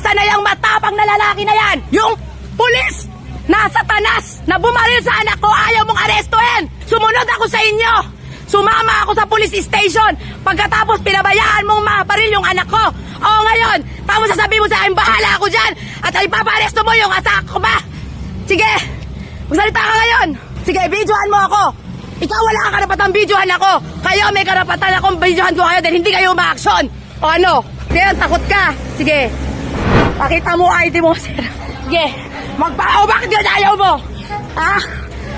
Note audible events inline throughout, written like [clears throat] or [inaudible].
Nasaan na yung matapang na lalaki na yan? Yung pulis nasa tanas na bumaril sa anak ko, ayaw mong arestuhin. Sumunod ako sa inyo. Sumama ako sa police station. Pagkatapos pinabayaan mong maparil yung anak ko. O ngayon, tapos sasabihin mo sa akin, bahala ako dyan. At ipaparesto mo yung asak ko ba? Sige, magsalita ka ngayon. Sige, videohan mo ako. Ikaw wala kang karapatang videohan ako. Kayo may karapatan akong videohan ko kayo dahil hindi kayo ma-action. O ano? Kaya takot ka. Sige. Pakita mo ID mo, sir. Sige. Magpa... O bakit yun ayaw mo? Ha?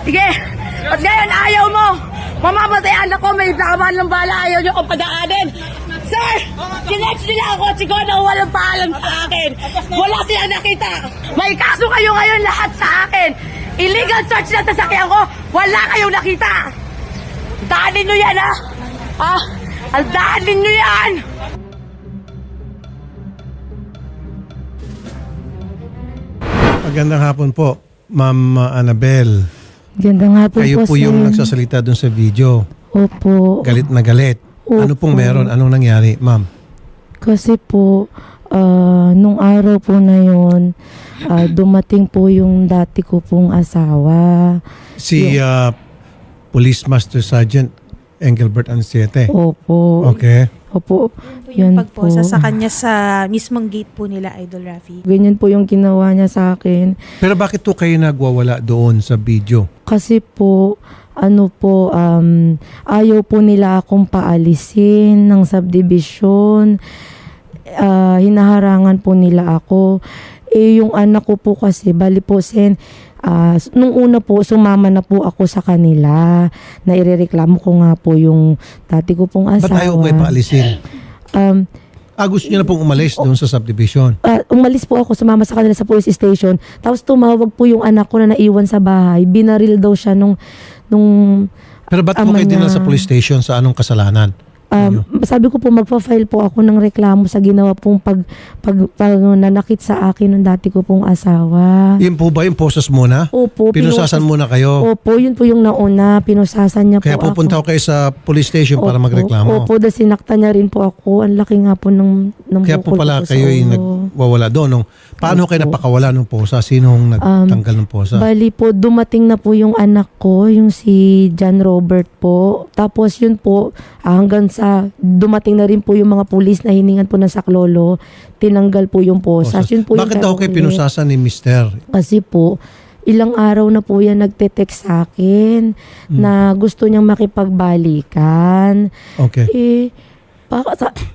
Sige. At ngayon ayaw mo. Mamamatay anak ko, may laman ng bala. Ayaw niyo akong padaanin. Sir! Sinex nila ako at ko na walang paalam sa akin. Wala silang nakita. May kaso kayo ngayon lahat sa akin. Illegal search na sasakyan ko. Wala kayong nakita. Daanin nyo yan, ha? Ang daanin nyo yan! Magandang hapon po, Ma'am Annabel. Ganda nga po Kayo po po, yung sir. nagsasalita dun sa video. Opo. Galit na galit. Ano pong Opo. meron? Anong nangyari, ma'am? Kasi po, ah, nung araw po na yon ah, dumating po yung dati ko pong asawa. Si ah, Police Master Sergeant Engelbert Ansiete. Opo. Okay. Opo. Yung Yun pagposa po. sa kanya sa mismong gate po nila, Idol Rafi. Ganyan po yung ginawa niya sa akin. Pero bakit po kayo nagwawala doon sa video? Kasi po, ano po, um, ayaw po nila akong paalisin ng subdivision. Ah, hinaharangan po nila ako. Eh, yung anak ko po kasi, bali po, sen, ah, nung una po, sumama na po ako sa kanila. Na irereklamo ko nga po yung dati ko pong Ba't asawa. ayaw kayo paalisin? Um, Ah, gusto niyo na pong umalis doon sa subdivision. Ah, umalis po ako, sumama sa kanila sa police station. Tapos tumawag po yung anak ko na naiwan sa bahay. Binaril daw siya nung, nung Pero ba't Ama kayo dinala sa police station sa anong kasalanan? Um, sabi ko po magpa-file po ako ng reklamo sa ginawa pong pag, pag, pag nanakit sa akin ng dati ko pong asawa. Yun po ba yung poses muna? Opo, Pinusasan pinusas- muna kayo. Opo, yun po yung nauna. Pinusasan niya Kaya po pupunta ko ako. kayo sa police station para Opo, magreklamo. Opo, dahil sinakta niya rin po ako. Ang laki nga po ng, ng Kaya po bukol pala ko sa kayo yung ulo. nagwawala doon. No? Paano kayo napakawala ng posa? Sinong nagtanggal ng posa? Bali po, dumating na po yung anak ko, yung si John Robert po. Tapos yun po, ah, hanggang sa dumating na rin po yung mga pulis na hiningan po ng saklolo, tinanggal po yung posas. Yun po Bakit yung daw kayo naulit. pinusasan ni Mister? Kasi po, ilang araw na po yan nagte-text sa akin Hmm. na gusto niyang makipagbalikan. Okay. Eh,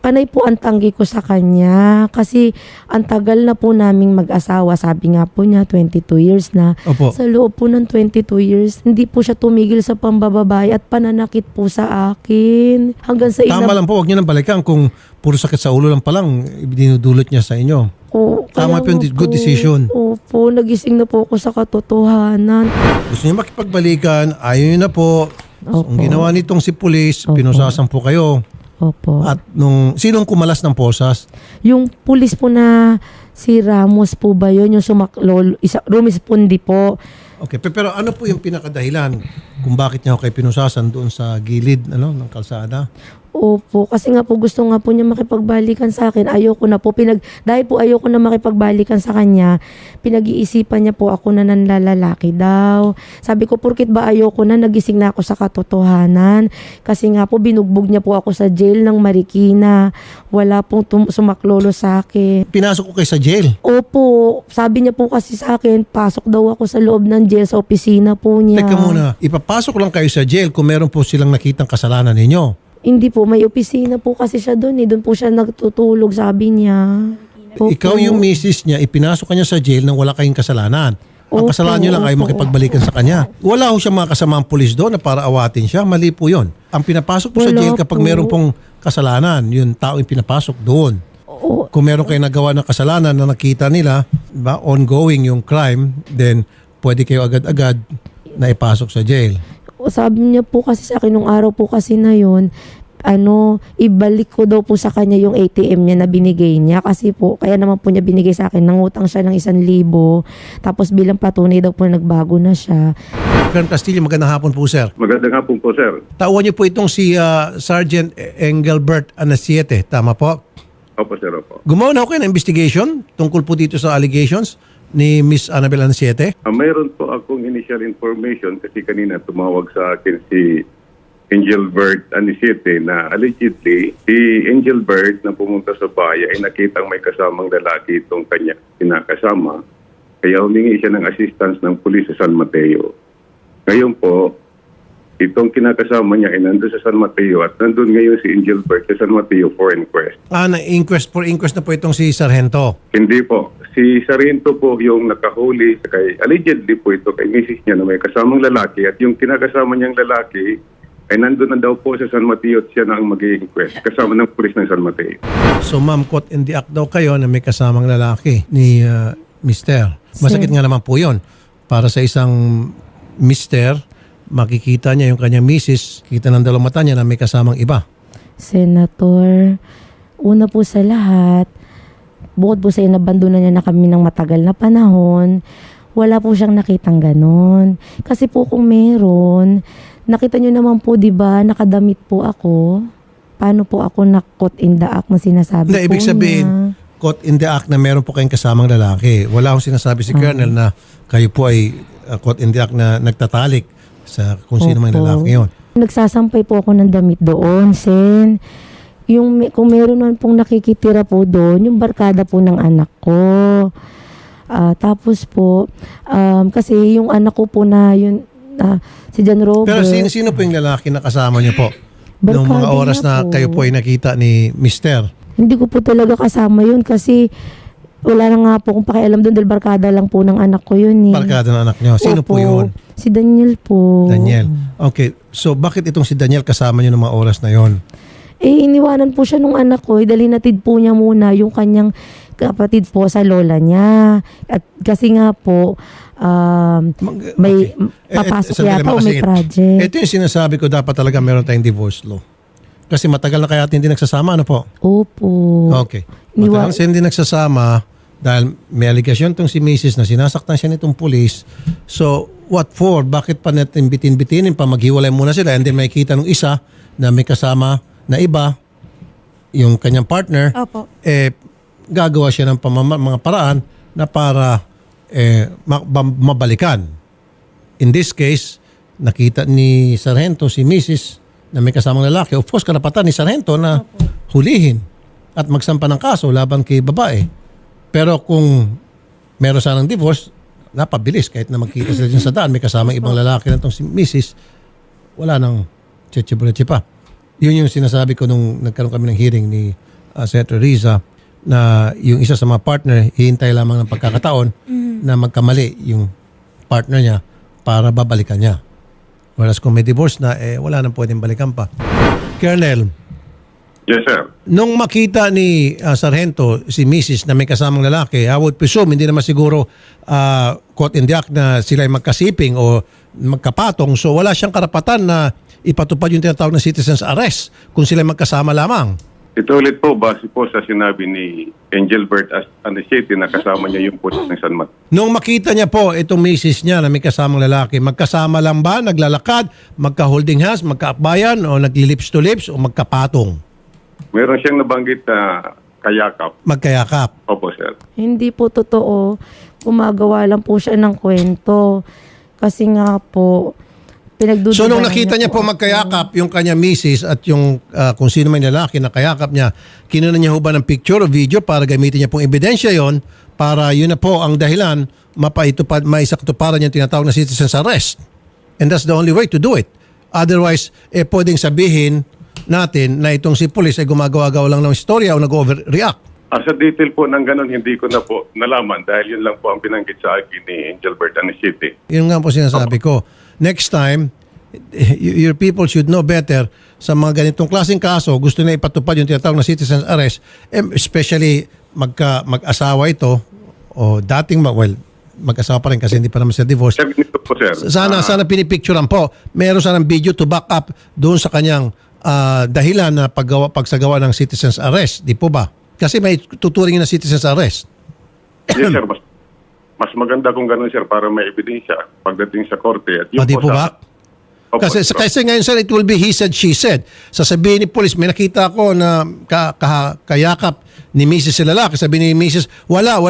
panay po ang tanggi ko sa kanya kasi ang tagal na po naming mag-asawa. Sabi nga po niya, 22 years na. Opo. Sa loob po ng 22 years, hindi po siya tumigil sa pambababae at pananakit po sa akin. Hanggang sa Tama lang po, huwag niyo nang balikan kung puro sakit sa ulo lang pa lang, dinudulot niya sa inyo. Oo, Tama po yun, nga good decision. Opo, nagising na po ako sa katotohanan. Gusto niyo makipagbalikan, ayaw niyo na po. So, Opo. ang ginawa nitong si police, pinusasan po kayo. Opo. At nung, sinong kumalas ng posas? Yung pulis po na si Ramos po ba yun? Yung sumaklol, isa, rumispondi po. Okay, pe- pero ano po yung pinakadahilan kung bakit niya ako kayo pinusasan doon sa gilid ano, ng kalsada? Opo, kasi nga po gusto nga po niya makipagbalikan sa akin. Ayoko na po. Pinag, dahil po ayoko na makipagbalikan sa kanya, pinag-iisipan niya po ako na nanlalalaki daw. Sabi ko, porkit ba ayoko na, nagising na ako sa katotohanan. Kasi nga po, binugbog niya po ako sa jail ng Marikina. Wala pong tum- sumaklolo sa akin. Pinasok ko kayo sa jail. Opo, sabi niya po kasi sa akin, pasok daw ako sa loob ng jail sa opisina po niya. Teka muna, ipapasok lang kayo sa jail kung meron po silang nakitang kasalanan ninyo. Hindi po, may opisina po kasi siya doon eh. Doon po siya nagtutulog, sabi niya. Opo. Ikaw yung misis niya, ipinasok kanya sa jail nang wala kayong kasalanan. Ang Opo, kasalanan niyo lang ay opo, makipagbalikan sa kanya. Wala ho siya mga kasamang pulis doon na para awatin siya. Mali po yun. Ang pinapasok po sa Wala jail kapag po. meron pong kasalanan, yung tao yung pinapasok doon. Oo. Kung meron kayong nagawa ng kasalanan na nakita nila, ba, ongoing yung crime, then pwede kayo agad-agad na ipasok sa jail. O, Sabi niya po kasi sa akin nung araw po kasi na yun, ano, ibalik ko daw po sa kanya yung ATM niya na binigay niya. Kasi po, kaya naman po niya binigay sa akin, nangutang siya ng isang libo. Tapos bilang patunay daw po nagbago na siya. Colonel Castillo, magandang hapon po sir. Magandang hapon po, sir. Tauhan niyo po itong si ah, Sergeant Engelbert Anasiete, tama po? Opo, sir, opo. Gumawa na ako kayo ng investigation tungkol po dito sa allegations ni Miss Annabel Ansiete. Ah, mayroon po akong initial information kasi kanina tumawag sa akin si Angel Bird Anisete na allegedly si Angel Bird na pumunta sa bahay ay nakitang may kasamang lalaki itong kanya kinakasama. Kaya humingi siya ng assistance ng pulis sa San Mateo. Ngayon po, itong kinakasama niya ay nandun sa San Mateo at nandun ngayon si Angel Bird sa San Mateo for inquest. Ah, na inquest for inquest na po itong si Sargento. Hindi po. Si Sarento po yung nakahuli kay allegedly po ito kay misis niya na may kasamang lalaki at yung kinakasama niyang lalaki ay nandun na daw po sa San Mateo at siya na ang mag-inquest kasama ng pulis ng San Mateo. So ma'am, caught in the act daw kayo na may kasamang lalaki ni uh, Mister. Masakit nga naman po yon Para sa isang Mister, makikita niya yung kanyang misis, kita ng dalawang mata niya na may kasamang iba. Senator, una po sa lahat, bukod po sa inabandonan niya na kami ng matagal na panahon, wala po siyang nakitang ganon. Kasi po kung meron, nakita niyo naman po, di ba, nakadamit po ako. Paano po ako nakot in the act na sinasabi Hindi, po ibig sabihin, niya? caught in the act na meron po kayong kasamang lalaki. Wala akong sinasabi si Colonel na kayo po ay uh, caught in the act na nagtatalik sa kung sino man Opo. lalaki yun. Nagsasampay po ako ng damit doon, Sen. Yung, may- kung meron man pong nakikitira po doon, yung barkada po ng anak ko. Ah, tapos po, um, kasi yung anak ko po na yun, ah, si John Robert. Pero sino, sino po yung lalaki na kasama niyo po? Noong mga Barkada oras niya na po. kayo po ay nakita ni Mister. Hindi ko po talaga kasama yun kasi wala na nga po kung pakialam doon dahil barkada lang po ng anak ko yun eh. Barkada ng anak niyo. Sino po Opo. yun? Si Daniel po. Daniel. Okay. So, bakit itong si Daniel kasama niyo ng mga oras na yon? Eh, iniwanan po siya nung anak ko. Eh, dahil natid po niya muna yung kanyang kapatid po sa lola niya. At kasi nga po, um, may okay. papasok Eh, eh, yata o may project. Ito yung sinasabi ko, dapat talaga meron tayong divorce law. Kasi matagal na kaya hindi nagsasama, ano po? Opo. Okay. Niwa- Matagal siya hindi nagsasama dahil may allegation tong si Mrs. na sinasaktan siya nitong pulis. So, what for? Bakit pa natin bitin-bitinin pa? Maghiwalay muna sila and then may kita nung isa na may kasama na iba, yung kanyang partner, Opo. eh, gagawa siya ng pamama, mga paraan na para eh, ma- ba- mabalikan. In this case, nakita ni Sargento si Mrs. na may kasamang lalaki. Of course, karapatan ni Sargento na hulihin at magsampa ng kaso laban kay babae. Pero kung meron sanang divorce, napabilis kahit na magkita sila dyan sa daan, may kasamang ibang lalaki na itong si Mrs. Wala nang cheche pa. Yun yung sinasabi ko nung nagkaroon kami ng hearing ni uh, Senator Riza na yung isa sa mga partner, hihintay lamang ng pagkakataon na magkamali yung partner niya para babalikan niya. Whereas kung may divorce na, eh, wala nang pwedeng balikan pa. Colonel, Yes, sir. nung makita ni uh, Sargento si Mrs. na may kasamang lalaki, I would presume hindi naman siguro uh, caught in the act na sila ay magkasiping o magkapatong. So wala siyang karapatan na ipatupad yung tinatawag na citizen's arrest kung sila ay magkasama lamang. Ito ulit po, base po sa sinabi ni Angel Bert Anisete na kasama niya yung pulis ng San Mateo. Nung makita niya po itong misis niya na may kasamang lalaki, magkasama lang ba, naglalakad, magka-holding hands, magkaakbayan, o nagli-lips to lips, o magkapatong, Meron siyang nabanggit na kayakap. magkayakap? Opo, sir. Hindi po totoo. Gumagawa lang po siya ng kwento. Kasi nga po, pinagdududahan So nung nakita niya po magkayakap yung kanya misis at yung ah, kung sino man yung lalaki na kayakap niya, kinuha niya ho ba ng picture o video para gamitin niya pong ebidensya yon para yun na po ang dahilan mapaitupad, maisaktuparan yung tinatawag na citizen's arrest. And that's the only way to do it. Otherwise, eh pwedeng sabihin natin na itong si police ay gumagawa-gawa lang ng istorya o nag-overreact. Ah, sa detail po ng ganun, hindi ko na po nalaman dahil yun lang po ang binanggit sa akin ni Angel Bert Anisete. Yun nga po sinasabi ko. Next time, your people should know better sa mga ganitong klaseng kaso, gusto na ipatupad yung tinatawag na citizen's arrest, especially magka, mag-asawa ito, o dating, well, mag-asawa pa rin kasi hindi pa naman sila divorce. Sana, Ah, sana pinipicturean po. Meron sanang video to back up doon sa kanyang ah, dahilan na paggawa, pagsagawa ng citizen's arrest. Di po ba? Kasi may tuturingin na citizen's arrest. yes, sir. [clears throat] Mas, maganda kung ganun, sir, para may ebidensya pagdating sa korte. At yun Ah, di po sa- ba? Opo, Kasi, Opo. kasi ngayon sir, it will be he said, she said. Sasabihin ni police, may nakita ko na ka, ka- kayakap ni Mrs. si lalaki. Sabi ni Mrs. Wala, wala